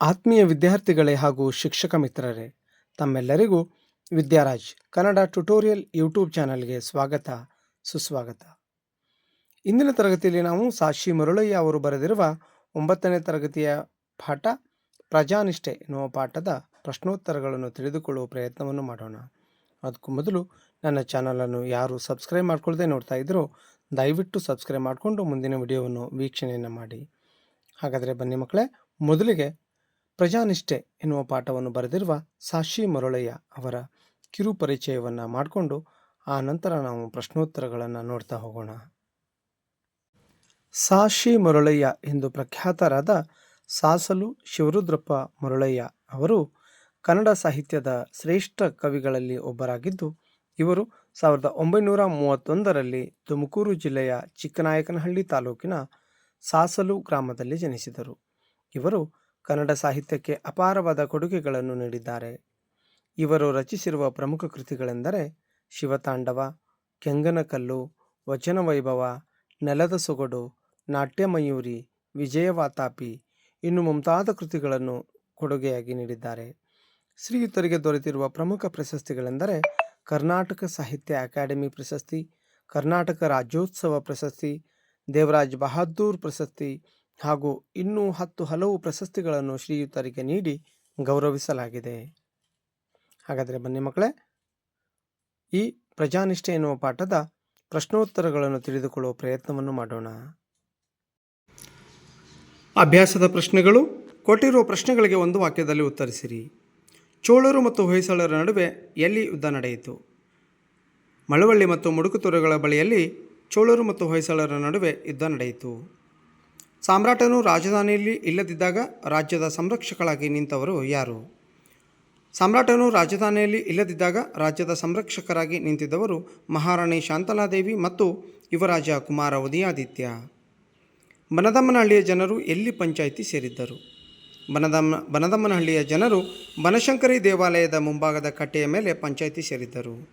ಆತ್ಮೀಯ ವಿದ್ಯಾರ್ಥಿಗಳೇ ಹಾಗೂ ಶಿಕ್ಷಕ ಮಿತ್ರರೇ, ತಮ್ಮೆಲ್ಲರಿಗೂ ವಿದ್ಯಾರಾಜ್ ಕನ್ನಡ ಟ್ಯುಟೋರಿಯಲ್ ಯೂಟ್ಯೂಬ್ ಚಾನಲ್ಗೆ ಸ್ವಾಗತ, ಸುಸ್ವಾಗತ. ಇಂದಿನ ತರಗತಿಯಲ್ಲಿ ನಾವು ಸಾಶಿ ಮುರಳಯ್ಯ ಅವರು ಬರೆದಿರುವ ಒಂಬತ್ತನೇ ತರಗತಿಯ ಪಾಠ ಪ್ರಜಾನಿಷ್ಠೆ ಎನ್ನುವ ಪಾಠದ ಪ್ರಶ್ನೋತ್ತರಗಳನ್ನು ತಿಳಿದುಕೊಳ್ಳುವ ಪ್ರಯತ್ನವನ್ನು ಮಾಡೋಣ. ಅದಕ್ಕೂ ಮೊದಲು ನನ್ನ ಚಾನಲನ್ನು ಯಾರು ಸಬ್ಸ್ಕ್ರೈಬ್ ಮಾಡ್ಕೊಳ್ಳದೆ ನೋಡ್ತಾ ಇದ್ದರೂ ದಯವಿಟ್ಟು ಸಬ್ಸ್ಕ್ರೈಬ್ ಮಾಡಿಕೊಂಡು ಮುಂದಿನ ವಿಡಿಯೋವನ್ನು ವೀಕ್ಷಣೆಯನ್ನು ಮಾಡಿ. ಹಾಗಾದರೆ ಬನ್ನಿ ಮಕ್ಕಳೇ, ಮೊದಲಿಗೆ ಪ್ರಜಾನಿಷ್ಠೆ ಎನ್ನುವ ಪಾಠವನ್ನು ಬರೆದಿರುವ ಸಾಶಿ ಮರುಳಯ್ಯ ಅವರ ಕಿರು ಪರಿಚಯವನ್ನು ಮಾಡಿಕೊಂಡು ಆ ನಂತರ ನಾವು ಪ್ರಶ್ನೋತ್ತರಗಳನ್ನು ನೋಡ್ತಾ ಹೋಗೋಣ. ಸಾಶಿ ಮರುಳಯ್ಯ ಎಂದು ಪ್ರಖ್ಯಾತರಾದ ಸಾಸಲು ಶಿವರುದ್ರಪ್ಪ ಮರುಳಯ್ಯ ಅವರು ಕನ್ನಡ ಸಾಹಿತ್ಯದ ಶ್ರೇಷ್ಠ ಕವಿಗಳಲ್ಲಿ ಒಬ್ಬರಾಗಿದ್ದು, ಇವರು ಸಾವಿರದ ಒಂಬೈನೂರ ಮೂವತ್ತೊಂದರಲ್ಲಿ ತುಮಕೂರು ಜಿಲ್ಲೆಯ ಚಿಕ್ಕನಾಯಕನಹಳ್ಳಿ ತಾಲೂಕಿನ ಸಾಸಲು ಗ್ರಾಮದಲ್ಲಿ ಜನಿಸಿದರು. ಇವರು ಕನ್ನಡ ಸಾಹಿತ್ಯಕ್ಕೆ ಅಪಾರವಾದ ಕೊಡುಗೆಗಳನ್ನು ನೀಡಿದ್ದಾರೆ. ಇವರು ರಚಿಸಿರುವ ಪ್ರಮುಖ ಕೃತಿಗಳೆಂದರೆ ಶಿವತಾಂಡವ, ಕೆಂಗನಕಲ್ಲು ವಚನ ವೈಭವ ನೆಲದ ಸೊಗಡು, ನಾಟ್ಯಮಯೂರಿ, ವಿಜಯವಾತಾಪಿ ಇನ್ನು ಮುಂತಾದ ಕೃತಿಗಳನ್ನು ಕೊಡುಗೆಯಾಗಿ ನೀಡಿದ್ದಾರೆ. ಶ್ರೀಯುತರಿಗೆ ದೊರೆತಿರುವ ಪ್ರಮುಖ ಪ್ರಶಸ್ತಿಗಳೆಂದರೆ ಕರ್ನಾಟಕ ಸಾಹಿತ್ಯ ಅಕಾಡೆಮಿ ಪ್ರಶಸ್ತಿ, ಕರ್ನಾಟಕ ರಾಜ್ಯೋತ್ಸವ ಪ್ರಶಸ್ತಿ, ದೇವರಾಜ್ ಬಹದ್ದೂರ್ ಪ್ರಶಸ್ತಿ ಹಾಗೂ ಇನ್ನೂ ಹತ್ತು ಹಲವು ಪ್ರಶಸ್ತಿಗಳನ್ನು ಶ್ರೀಯುತರಿಗೆ ನೀಡಿ ಗೌರವಿಸಲಾಗಿದೆ. ಹಾಗಾದರೆ ಬನ್ನಿ ಮಕ್ಕಳೇ, ಈ ಪ್ರಜಾನಿಷ್ಠೆ ಎನ್ನುವ ಪಾಠದ ಪ್ರಶ್ನೋತ್ತರಗಳನ್ನು ತಿಳಿದುಕೊಳ್ಳುವ ಪ್ರಯತ್ನವನ್ನು ಮಾಡೋಣ. ಅಭ್ಯಾಸದ ಪ್ರಶ್ನೆಗಳು, ಕೊಟ್ಟಿರುವ ಪ್ರಶ್ನೆಗಳಿಗೆ ಒಂದು ವಾಕ್ಯದಲ್ಲಿ ಉತ್ತರಿಸಿರಿ. ಚೋಳರು ಮತ್ತು ಹೊಯ್ಸಳರ ನಡುವೆ ಎಲ್ಲಿ ಯುದ್ಧ ನಡೆಯಿತು? ಮಳವಳ್ಳಿ ಮತ್ತು ಮುಡುಕುತೊರೆಗಳ ಬಳಿಯಲ್ಲಿ ಚೋಳರು ಮತ್ತು ಹೊಯ್ಸಳರ ನಡುವೆ ಯುದ್ಧ ನಡೆಯಿತು. ಸಾಮ್ರಾಟನು ರಾಜಧಾನಿಯಲ್ಲಿ ಇಲ್ಲದಿದ್ದಾಗ ರಾಜ್ಯದ ಸಂರಕ್ಷಕಳಾಗಿ ನಿಂತವರು ಯಾರು? ಸಾಮ್ರಾಟನು ರಾಜಧಾನಿಯಲ್ಲಿ ಇಲ್ಲದಿದ್ದಾಗ ರಾಜ್ಯದ ಸಂರಕ್ಷಕರಾಗಿ ನಿಂತಿದ್ದವರು ಮಹಾರಾಣಿ ಶಾಂತಲಾದೇವಿ ಮತ್ತು ಯುವರಾಜ ಕುಮಾರ ಉದಯಾದಿತ್ಯ. ಬನದಮ್ಮನಹಳ್ಳಿಯ ಜನರು ಎಲ್ಲಿ ಪಂಚಾಯಿತಿ ಸೇರಿದ್ದರು? ಬನದಮ್ಮ, ಬನದಮ್ಮನಹಳ್ಳಿಯ ಜನರು ಬನಶಂಕರಿ ದೇವಾಲಯದ ಮುಂಭಾಗದ ಕಟ್ಟೆಯ ಮೇಲೆ ಪಂಚಾಯಿತಿ ಸೇರಿದ್ದರು.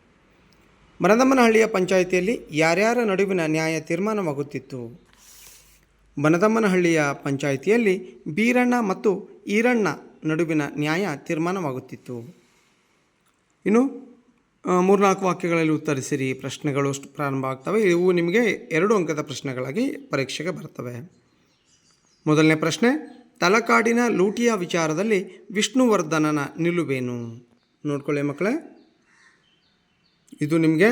ಬನದಮ್ಮನಹಳ್ಳಿಯ ಪಂಚಾಯಿತಿಯಲ್ಲಿ ಯಾರ್ಯಾರ ನಡುವಿನ ನ್ಯಾಯ ತೀರ್ಮಾನವಾಗುತ್ತಿತ್ತು? ಬನದಮ್ಮನಹಳ್ಳಿಯ ಪಂಚಾಯಿತಿಯಲ್ಲಿ ಬೀರಣ್ಣ ಮತ್ತು ಈರಣ್ಣ ನಡುವಿನ ನ್ಯಾಯ ತೀರ್ಮಾನವಾಗುತ್ತಿತ್ತು. ಇನ್ನು ಮೂರ್ನಾಲ್ಕು ವಾಕ್ಯಗಳಲ್ಲಿ ಉತ್ತರಿಸಿರಿ. ಪ್ರಶ್ನೆಗಳು ಪ್ರಾರಂಭ ಆಗ್ತವೆ. ಇವು ನಿಮಗೆ ಎರಡು ಅಂಕದ ಪ್ರಶ್ನೆಗಳಾಗಿ ಪರೀಕ್ಷೆಗೆ ಬರ್ತವೆ. ಮೊದಲನೇ ಪ್ರಶ್ನೆ, ತಲಕಾಡಿನ ಲೂಟಿಯ ವಿಚಾರದಲ್ಲಿ ವಿಷ್ಣುವರ್ಧನನ ನಿಲುವೇನು? ನೋಡ್ಕೊಳ್ಳಿ ಮಕ್ಕಳೇ. ಇದು ನಿಮಗೆ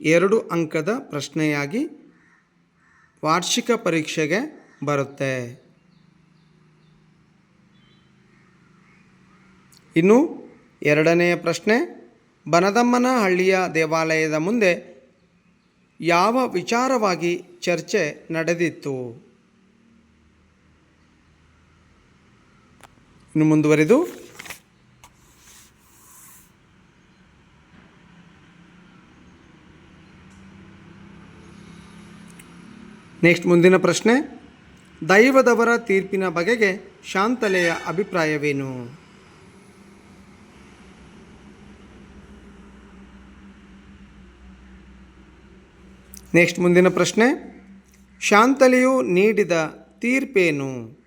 ಎರಡು ಅಂಕದ ಪ್ರಶ್ನೆಯಾಗಿ ವಾರ್ಷಿಕ ಪರೀಕ್ಷೆಗೆ ಬರುತ್ತೆ. ಇನ್ನು ಎರಡನೆಯ ಪ್ರಶ್ನೆ ಬನದಮ್ಮನ ಹಳ್ಳಿಯ ದೇವಾಲಯದ ಮುಂದೆ ಯಾವ ವಿಚಾರವಾಗಿ ಚರ್ಚೆ ನಡೆದಿತ್ತು? ಇನ್ನು ಮುಂದುವರೆದು ನೆಕ್ಸ್ಟ್ ಮುಂದಿನ ಪ್ರಶ್ನೆ. ದೈವದವರ ತೀರ್ಪಿನ ಬಗೆಗೆ ಶಾಂತಲೆಯ ಅಭಿಪ್ರಾಯವೇನು? ನೆಕ್ಸ್ಟ್ ಮುಂದಿನ ಪ್ರಶ್ನೆ. ಶಾಂತಲೆಯು ನೀಡಿದ ತೀರ್ಪೇನು?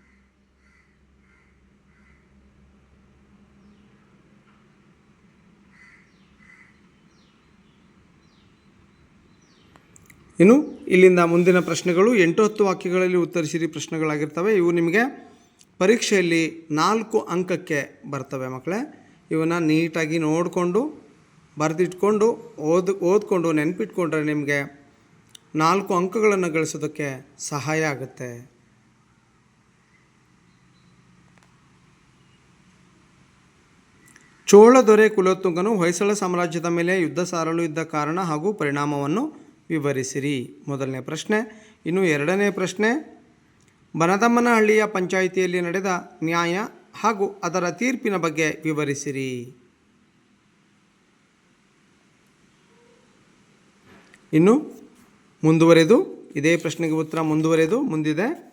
ಇನ್ನು ಇಲ್ಲಿಂದ ಮುಂದಿನ ಪ್ರಶ್ನೆಗಳು ಎಂಟು ಹತ್ತು ವಾಕ್ಯಗಳಲ್ಲಿ ಉತ್ತರಿಸಿರಿ ಪ್ರಶ್ನೆಗಳಾಗಿರ್ತವೆ. ಇವು ನಿಮಗೆ ಪರೀಕ್ಷೆಯಲ್ಲಿ ನಾಲ್ಕು ಅಂಕಕ್ಕೆ ಬರ್ತವೆ ಮಕ್ಕಳೇ. ಇವನ್ನ ನೀಟಾಗಿ ನೋಡಿಕೊಂಡು, ಬರೆದಿಟ್ಕೊಂಡು, ಓದ್, ಓದ್ಕೊಂಡು, ನೆನಪಿಟ್ಕೊಂಡ್ರೆ ನಿಮಗೆ ನಾಲ್ಕು ಅಂಕಗಳನ್ನು ಗಳಿಸೋದಕ್ಕೆ ಸಹಾಯ ಆಗುತ್ತೆ. ಚೋಳ ದೊರೆ ಕುಲೋತ್ತುಂಗನು ಹೊಯ್ಸಳ ಸಾಮ್ರಾಜ್ಯದ ಮೇಲೆ ಯುದ್ಧ ಸಾರಲು ಇದ್ದ ಕಾರಣ ಹಾಗೂ ಪರಿಣಾಮವನ್ನು ವಿವರಿಸಿರಿ. ಮೊದಲನೇ ಪ್ರಶ್ನೆ. ಇನ್ನು ಎರಡನೇ ಪ್ರಶ್ನೆ. ಬನದಮ್ಮನಹಳ್ಳಿಯ ಪಂಚಾಯಿತಿಯಲ್ಲಿ ನಡೆದ ನ್ಯಾಯ ಹಾಗೂ ಅದರ ತೀರ್ಪಿನ ಬಗ್ಗೆ ವಿವರಿಸಿರಿ. ಇನ್ನು ಮುಂದುವರೆದು, ಇದೇ ಪ್ರಶ್ನೆಗೆ ಉತ್ತರ ಮುಂದುವರೆದು, ಮುಂದಿದೆ.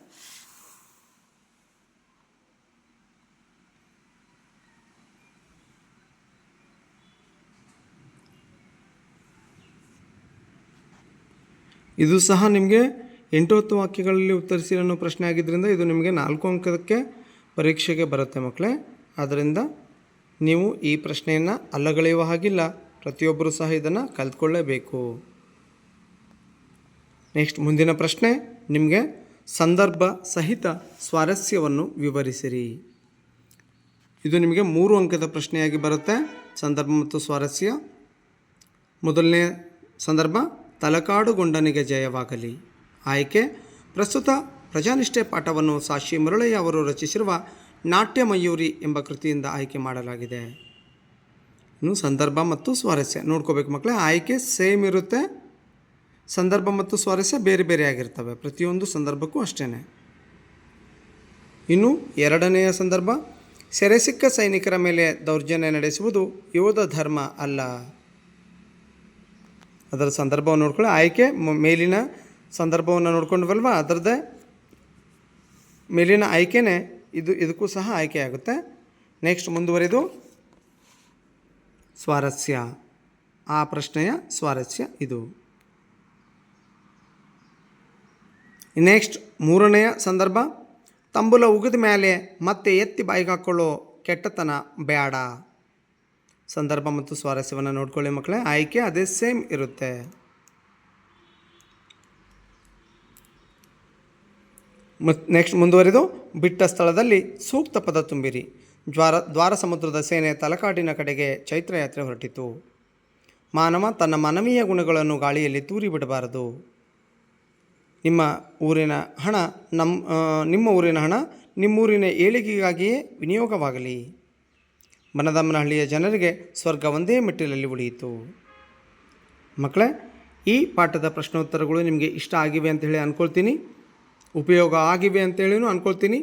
ಇದು ಸಹ ನಿಮಗೆ ಎಂಟು ಹತ್ತು ವಾಕ್ಯಗಳಲ್ಲಿ ಉತ್ತರಿಸಿ ಅನ್ನೋ ಪ್ರಶ್ನೆ ಆಗಿದ್ದರಿಂದ ಇದು ನಿಮಗೆ ನಾಲ್ಕು ಅಂಕದಕ್ಕೆ ಪರೀಕ್ಷೆಗೆ ಬರುತ್ತೆ ಮಕ್ಕಳೇ. ಆದ್ದರಿಂದ ನೀವು ಈ ಪ್ರಶ್ನೆಯನ್ನು ಅಲ್ಲಗಳೆಯುವ ಹಾಗಿಲ್ಲ. ಪ್ರತಿಯೊಬ್ಬರೂ ಸಹ ಇದನ್ನು ಕಲ್ತ್ಕೊಳ್ಳೇಬೇಕು. ನೆಕ್ಸ್ಟ್ ಮುಂದಿನ ಪ್ರಶ್ನೆ, ನಿಮಗೆ ಸಂದರ್ಭ ಸಹಿತ ಸ್ವಾರಸ್ಯವನ್ನು ವಿವರಿಸಿರಿ. ಇದು ನಿಮಗೆ ಮೂರು ಅಂಕದ ಪ್ರಶ್ನೆಯಾಗಿ ಬರುತ್ತೆ. ಸಂದರ್ಭ ಮತ್ತು ಸ್ವಾರಸ್ಯ. ಮೊದಲನೇ ಸಂದರ್ಭ ತಲಕಾಡುಗೊಂಡನಿಗೆ ಜಯವಾಗಲಿ. ಆಯ್ಕೆ, ಪ್ರಸ್ತುತ ಪ್ರಜಾನಿಷ್ಠೆ ಪಾಠವನ್ನು ಸಾಶಿ ಮುರಳಯ್ಯ ಅವರು ರಚಿಸಿರುವ ನಾಟ್ಯ ಮಯೂರಿ ಎಂಬ ಕೃತಿಯಿಂದ ಆಯ್ಕೆ ಮಾಡಲಾಗಿದೆ. ಇನ್ನು ಸಂದರ್ಭ ಮತ್ತು ಸ್ವಾರಸ್ಯ ನೋಡ್ಕೋಬೇಕು ಮಕ್ಕಳೇ, ಆಯ್ಕೆ ಸೇಮ್ ಇರುತ್ತೆ, ಸಂದರ್ಭ ಮತ್ತು ಸ್ವಾರಸ್ಯ ಬೇರೆ ಬೇರೆ ಆಗಿರ್ತವೆ, ಪ್ರತಿಯೊಂದು ಸಂದರ್ಭಕ್ಕೂ ಅಷ್ಟೇ ಇನ್ನು ಎರಡನೆಯ ಸಂದರ್ಭ ಸೆರೆಸಿಕ್ಕ ಸೈನಿಕರ ಮೇಲೆ ದೌರ್ಜನ್ಯ ನಡೆಸುವುದು ಯೋಧ ಧರ್ಮ ಅಲ್ಲ. ಅದರ ಸಂದರ್ಭವನ್ನು ನೋಡ್ಕೊಳ್ಳಿ. ಆಯ್ಕೆ ಮೇಲಿನ ಸಂದರ್ಭವನ್ನು ನೋಡ್ಕೊಂಡ್ವಲ್ವ? ಅದರದ್ದೇ ಮೇಲಿನ ಆಯ್ಕೆನೇ ಇದು, ಇದಕ್ಕೂ ಸಹ ಆಯ್ಕೆ ಆಗುತ್ತೆ. ನೆಕ್ಸ್ಟ್ ಮುಂದುವರೆದು. ಸ್ವಾರಸ್ಯ. ಆ ಪ್ರಶ್ನೆಯ ಸ್ವಾರಸ್ಯ ಇದು. ನೆಕ್ಸ್ಟ್ ಮೂರನೆಯ ಸಂದರ್ಭ. ತಂಬುಲ ಉಗಿದ ಮೇಲೆ ಮತ್ತೆ ಎತ್ತಿ ಬಾಯಿಗೆ ಹಾಕ್ಕೊಳ್ಳೋ ಕೆಟ್ಟತನ ಬೇಡ. ಸಂದರ್ಭ ಮತ್ತು ಸ್ವಾರಸ್ಯವನ್ನು ನೋಡ್ಕೊಳ್ಳಿ ಮಕ್ಕಳೇ. ಆಯ್ಕೆ ಅದೇ ಸೇಮ್ ಇರುತ್ತೆ. ನೆಕ್ಸ್ಟ್ ಮುಂದುವರಿದು, ಬಿಟ್ಟ ಸ್ಥಳದಲ್ಲಿ ಸೂಕ್ತ ಪದ ತುಂಬಿರಿ. ಜ್ವಾರ, ದ್ವಾರ ಸಮುದ್ರದ ಸೇನೆ ತಲಕಾಡಿನ ಕಡೆಗೆ ಚೈತ್ರಯಾತ್ರೆ ಹೊರಟಿತು. ಮಾನವ ತನ್ನ ಮನವೀಯ ಗುಣಗಳನ್ನು ಗಾಳಿಯಲ್ಲಿ ತೂರಿ ಬಿಡಬಾರದು. ನಿಮ್ಮ ಊರಿನ ಹಣ ನಮ್ಮ ನಿಮ್ಮ ಊರಿನ ಹಣ ನಿಮ್ಮೂರಿನ ಏಳಿಗೆಗಾಗಿಯೇ ವಿನಿಯೋಗವಾಗಲಿ. ಬನದಮ್ಮನಹಳ್ಳಿಯ ಜನರಿಗೆ ಸ್ವರ್ಗ ಒಂದೇ ಮೆಟ್ಟಿಲಲ್ಲಿ ಉಳಿಯಿತು. ಮಕ್ಕಳೇ, ಈ ಪಾಠದ ಪ್ರಶ್ನೋತ್ತರಗಳು ನಿಮಗೆ ಇಷ್ಟ ಆಗಿವೆ ಅಂತ ಹೇಳಿ ಅಂದ್ಕೊಳ್ತೀನಿ ಉಪಯೋಗ ಆಗಿವೆ ಅಂತೇಳಿನೂ ಅಂದ್ಕೊಳ್ತೀನಿ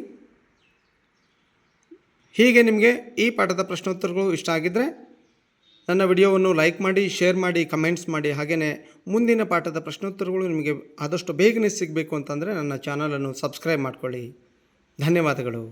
ಹೀಗೆ ನಿಮಗೆ ಈ ಪಾಠದ ಪ್ರಶ್ನೋತ್ತರಗಳು ಇಷ್ಟ ಆಗಿದ್ದರೆ ನನ್ನ ವಿಡಿಯೋವನ್ನು ಲೈಕ್ ಮಾಡಿ, ಶೇರ್ ಮಾಡಿ, ಕಮೆಂಟ್ಸ್ ಮಾಡಿ. ಹಾಗೆಯೇ ಮುಂದಿನ ಪಾಠದ ಪ್ರಶ್ನೋತ್ತರಗಳು ನಿಮಗೆ ಆದಷ್ಟು ಬೇಗನೆ ಸಿಗಬೇಕು ಅಂತಂದರೆ ನನ್ನ ಚಾನಲನ್ನು ಸಬ್ಸ್ಕ್ರೈಬ್ ಮಾಡಿಕೊಳ್ಳಿ. ಧನ್ಯವಾದಗಳು.